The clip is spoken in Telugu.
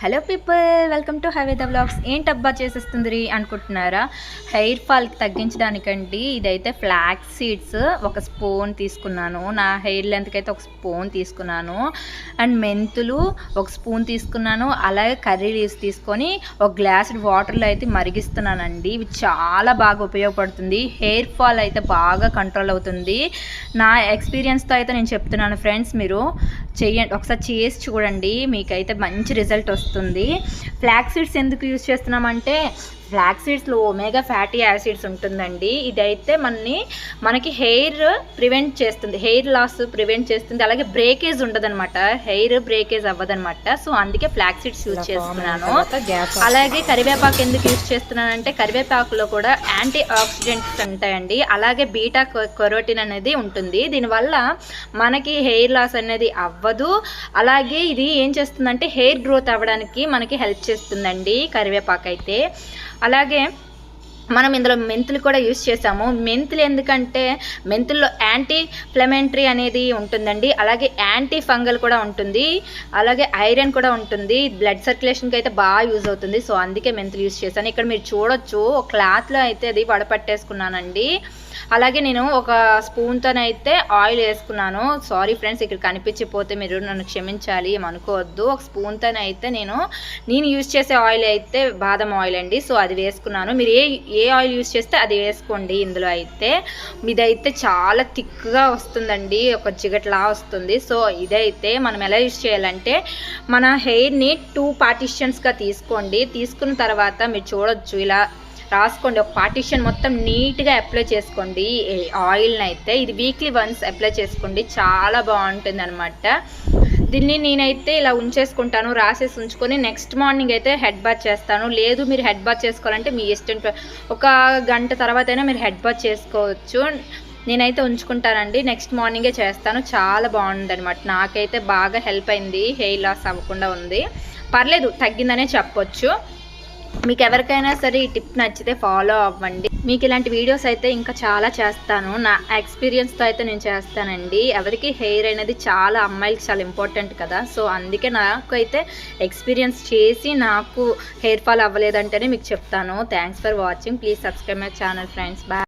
Hello people welcome to highway the blogs ఏంటబ్బా చేసేస్తుంది అనుకుంటున్నారా? హెయిర్ ఫాల్కి తగ్గించడానికండి ఇదైతే ఫ్లాక్స్ సీడ్స్ ఒక స్పూన్ తీసుకున్నాను. నా హెయిర్ లెంత్కి అయితే ఒక స్పూన్ తీసుకున్నాను. అండ్ మెంతులు ఒక స్పూన్ తీసుకున్నాను. అలాగే కర్రీ లీవ్స్ తీసుకొని ఒక గ్లాస్ వాటర్లో అయితే మరిగిస్తున్నానండి. ఇవి చాలా బాగా ఉపయోగపడుతుంది. హెయిర్ ఫాల్ అయితే బాగా కంట్రోల్ అవుతుంది. నా ఎక్స్పీరియన్స్తో అయితే నేను చెప్తున్నాను ఫ్రెండ్స్ మీరు. చెయ్యండి ఒకసారి చేసి చూడండి. మీకైతే మంచి రిజల్ట్ వస్తుంది. ఫ్లాక్ సీడ్స్ ఎందుకు యూజ్ చేస్తున్నామంటే ఫ్లాక్ సీడ్స్లో ఒమేగా ఫ్యాటీ యాసిడ్స్ ఉంటుందండి. ఇదైతే మనని మనకి హెయిర్ ప్రివెంట్ చేస్తుంది. హెయిర్ లాస్ ప్రివెంట్ చేస్తుంది. అలాగే బ్రేకేజ్ ఉండదన్నమాట. హెయిర్ బ్రేకేజ్ అవ్వదన్నమాట. సో అందుకే ఫ్లాక్ సీడ్స్ యూజ్ చేస్తున్నాను. అలాగే కరివేపాకు ఎందుకు యూజ్ చేస్తున్నానంటే కరివేపాకులో కూడా యాంటీ ఆక్సిడెంట్స్ ఉంటాయండి. అలాగే బీటా కొరోటిన్ అనేది ఉంటుంది. దీనివల్ల మనకి హెయిర్ లాస్ అనేది అవ్వదు. అలాగే ఇది ఏం చేస్తుందంటే హెయిర్ గ్రోత్ అవ్వడానికి మనకి హెల్ప్ చేస్తుందండి కరివేపాకు అయితే అలాగే మనం ఇందులో మెంతులు కూడా యూస్ చేసాము మెంతులు ఎందుకంటే మెంతుల్లో యాంటీ ఫ్లెమెంటరీ అనేది ఉంటుందండి. అలాగే యాంటీ ఫంగల్ కూడా ఉంటుంది. అలాగే ఐరన్ కూడా ఉంటుంది. బ్లడ్ సర్క్యులేషన్కి అయితే బాగా యూజ్ అవుతుంది. సో అందుకే మెంతులు యూస్ చేశాను. ఇక్కడ మీరు చూడొచ్చు. ఒక క్లాత్లో అయితే అది వడపట్టేసుకున్నానండి. అలాగే నేను ఒక స్పూన్తోనైతే ఆయిల్ వేసుకున్నాను. సారీ ఫ్రెండ్స్ ఇక్కడ కనిపించిపోతే మీరు నన్ను క్షమించాలి ఏమనుకోవద్దు ఒక స్పూన్తోనైతే నేను నేను యూజ్ చేసే ఆయిల్ అయితే బాదం ఆయిల్ అండి. సో అది వేసుకున్నాను. మీరు ఏ ఏ ఆయిల్ యూజ్ చేస్తే అది వేసుకోండి ఇందులో అయితే. ఇదైతే చాలా థిక్గా వస్తుందండి ఒక జిగట్లా వస్తుంది. సో ఇదైతే మనం ఎలా యూస్ చేయాలంటే మన హెయిర్ని టూ పార్టిషన్స్గా తీసుకోండి. తీసుకున్న తర్వాత మీరు చూడొచ్చు ఇలా రాసుకోండి. ఒక పార్టిషన్ మొత్తం నీట్గా అప్లై చేసుకోండి. ఆయిల్ని అయితే ఇది వీక్లీ వన్స్ అప్లై చేసుకోండి. చాలా బాగుంటుంది అనమాట దీన్ని నేనైతే ఇలా ఉంచేసుకుంటాను రాసేసి ఉంచుకొని నెక్స్ట్ మార్నింగ్ అయితే హెడ్ బాత్ చేస్తాను. లేదు మీరు హెడ్ బాత్ చేసుకోవాలంటే మీ ఇష్టం. ఒక గంట తర్వాత అయినా మీరు హెడ్ బాత్ చేసుకోవచ్చు. నేనైతే ఉంచుకుంటానండి. నెక్స్ట్ మార్నింగే చేస్తాను. చాలా బాగుంది అనమాట నాకైతే బాగా హెల్ప్ అయింది. హెయిర్ లాస్ అవ్వకుండా ఉంది. పర్లేదు తగ్గిందనే చెప్పొచ్చు. మీకు ఎవరికైనా సరే ఈ టిప్ నచ్చితే ఫాలో అవ్వండి. మీకు ఇలాంటి వీడియోస్ అయితే ఇంకా చాలా చేస్తాను. నా ఎక్స్పీరియన్స్తో అయితే నేను చేస్తానండి. ఎవరికి హెయిర్ అనేది చాలా అమ్మాయిలకి చాలా ఇంపార్టెంట్ కదా. సో అందుకే నాకు అయితే ఎక్స్పీరియన్స్ చేసి నాకు హెయిర్ ఫాల్ అవ్వలేదంటేనే మీకు చెప్తాను. Thanks for watching please subscribe my channel friends bye